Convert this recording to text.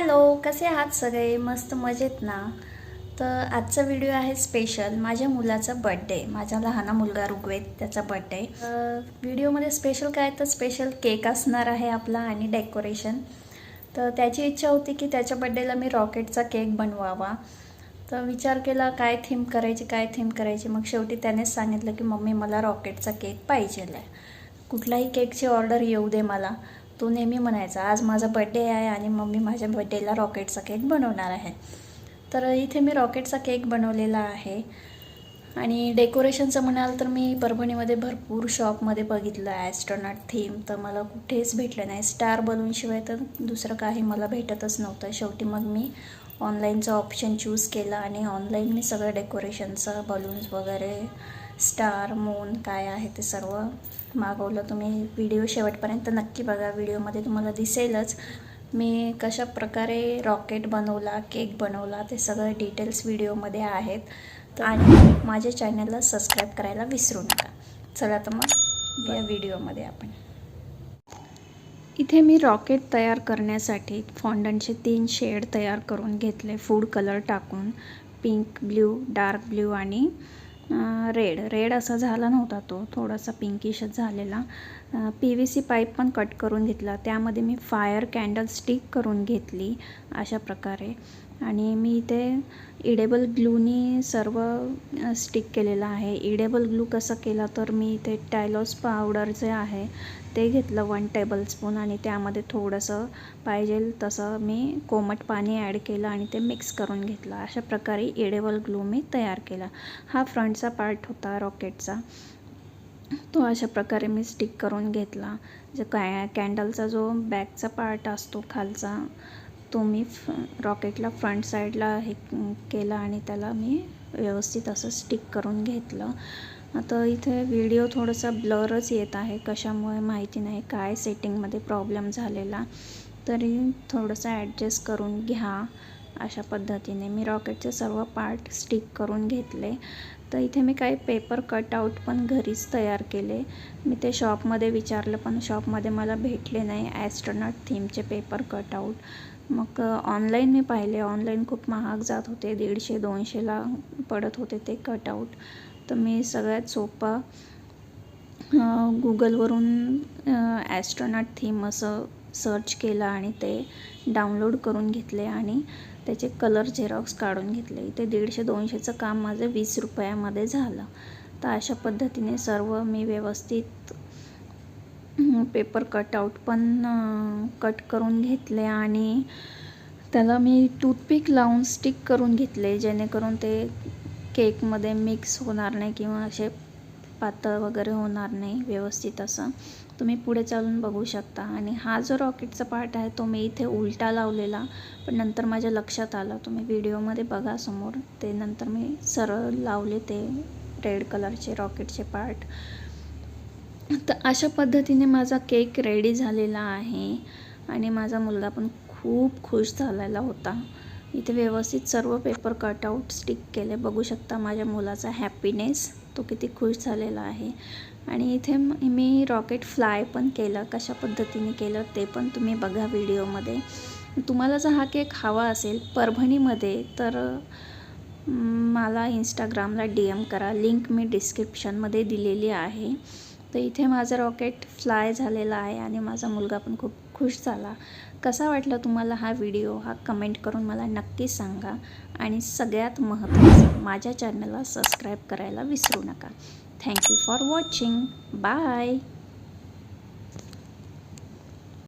Hello कसे आहात सगळे? मस्त मजेत ना? तर आजचा व्हिडिओ आहे स्पेशल माझ्या मुलाचा बड्डे माझा लहान मुलगा ऋग्वेद त्याचा बड्डे व्हिडिओमध्ये स्पेशल काय? तर स्पेशल केक असणार आहे आपला आणि डेकोरेशन तर त्याची इच्छा होती की त्याच्या बड्डेला मी रॉकेटचा केक बनवावा. तर विचार केला काय थीम करायची काय थीम करायची? मग शेवटी त्यानेच सांगितलं की मम्मी मला रॉकेटचा केक पाहिजे आहे कुठलाही केकची ऑर्डर येऊ दे मला. तो नेहमी म्हणायचा आज माझा बड्डे आहे आणि मम्मी माझ्या बड्डेला रॉकेटचा केक बनवणार आहे. तर इथे मी रॉकेटचा केक बनवलेला आहे. आणि डेकोरेशनचं म्हणाल तर मी परभणीमध्ये भरपूर शॉपमध्ये बघितलं ॲस्ट्रॉनॉट थीम तर मला कुठेच भेटलं नाही. स्टार बलूनशिवाय तर दुसरं काही मला भेटतच नव्हतं. शेवटी मग मी ऑनलाईनचा ऑप्शन चूज केला आणि ऑनलाईन मी सगळं डेकोरेशनचं बलून्स वगैरे स्टार मून काय आहे ते सर्व मागवलं तुम्ही. व्हिडिओ शेवटपर्यंत नक्की बघा. व्हिडिओमध्ये तुम्हाला दिसेलच. मी कशा प्रकारे रॉकेट बनवला केक बनवला ते सगळे डिटेल्स व्हिडिओमध्ये आहेत. तर आणि माझ्या चॅनलला सबस्क्राईब करायला विसरू नका. चला तर मग या व्हिडिओमध्ये आपण. इथे मी रॉकेट तयार करण्यासाठी फॉन्डनचे तीन शेड तयार करून घेतले. फूड कलर टाकून. पिंक ब्ल्यू डार्क ब्ल्यू आणि रेड. रेड असा झाला नव्हता तो. थोडासा पिंकिशच झालेला. पी व्ही सी पाईप पण कट करून घेतला. त्यामध्ये मी फायर कॅन्डल स्टिक करून घेतली अशा प्रकारे. आणि मी इथे इडेबल ग्लूनी सर्व स्टिक केलेलं आहे. इडेबल ग्लू कसं केला तर मी इथे टायलॉस पावडर जे आहे ते घेतलं वन टेबल स्पून आणि त्यामध्ये थोडंसं पाहिजे तसं मी कोमट पाणी ॲड केलं आणि ते मिक्स करून घेतलं. अशा प्रकारे इडेबल ग्लू मी तयार केला. हा फ्रंटचा पार्ट होता रॉकेटचा तो अशा प्रकारे मी स्टिक करून घेतला. जो कॅ कॅन्डलचा जो बॅकचा पार्ट असतो खालचा तो मी रॉकेटला फ्रंट साईडला हे केला आणि त्याला मी व्यवस्थित असं स्टिक करून घेतलं. आता इथे व्हिडिओ थोडासा ब्लरच येत आहे. कशामुळे माहिती नाही. काय सेटिंगमध्ये प्रॉब्लेम झालेला. तरी थोडंसं ॲडजस्ट करून घ्या. अशा पद्धतीने मी रॉकेटचे सर्व पार्ट स्टिक करून घेतले. तर इथे मी काही पेपर कटआउट पण घरीच तयार केले. मी ते शॉपमध्ये विचारलं पण शॉपमध्ये मला भेटले नाही ॲस्ट्रॉनॉट थीमचे पेपर कटआउट. मग ऑनलाईन मी पाहिले. ऑनलाईन खूप महाग जात होते. दीडशे दोनशेला पडत होते ते कटआउट. तर मी सगळ्यात सोपा गुगलवरून ॲस्ट्रॉनॉट थीम असं सर्च केलं आणि ते डाउनलोड करून घेतले आणि त्याचे कलर झेरॉक्स काढून घेतले. इथे दीडशे दोनशेचं काम माझं वीस रुपयामध्ये झालं. तर अशा पद्धतीने सर्व मी व्यवस्थित पेपर कटआउट पण कट करून घेतले आणि त्याला मी टूथपिक लावून स्टिक करून घेतले जेणेकरून ते केकमध्ये मिक्स होणार नाही किंवा असे पातळ वगैरे होणार नाही व्यवस्थित असं. तुम्ही पुढे चालून बघू शकता. आणि हा जो रॉकेटचा पार्ट आहे तो मी इथे उलटा लावलेला पण नंतर माझ्या लक्षात आलं. तुम्ही व्हिडिओमध्ये बघा समोर. ते नंतर मी सरळ लावले ते रेड कलरचे रॉकेटचे पार्ट. तर अशा पद्धतीने माझा केक रेडी झालेला आहे. आणि माझा मुलगा पण खूप खुश झालेला होता. इथे व्यवस्थित सर्व पेपर कटआउट स्टिक केले. बघू शकता माझ्या मुलाचा हॅपीनेस तो किती खुश झालेला आहे. आणि इथे मी रॉकेट फ्लाय पण केलं कशा पद्धतीने केलं ते पण तुम्ही बघा व्हिडिओमध्ये तुम्हाला जर हा केक हवा असेल परभणीमध्ये तर मला इंस्टाग्रामला डी एम करा. लिंक मी डिस्क्रिप्शनमध्ये दिलेली आहे. तर इथे माझं रॉकेट फ्लाय झालेला आहे आणि माझा मुलगा पण खूप खुश झाला. कसा वाटला तुम्हाला हा व्हिडिओ हा कमेंट करून मला नक्की सांगा. आणि सगळ्यात महत्त्वाचं माझ्या चॅनलला सबस्क्राईब करायला विसरू नका. Thank you for watching bye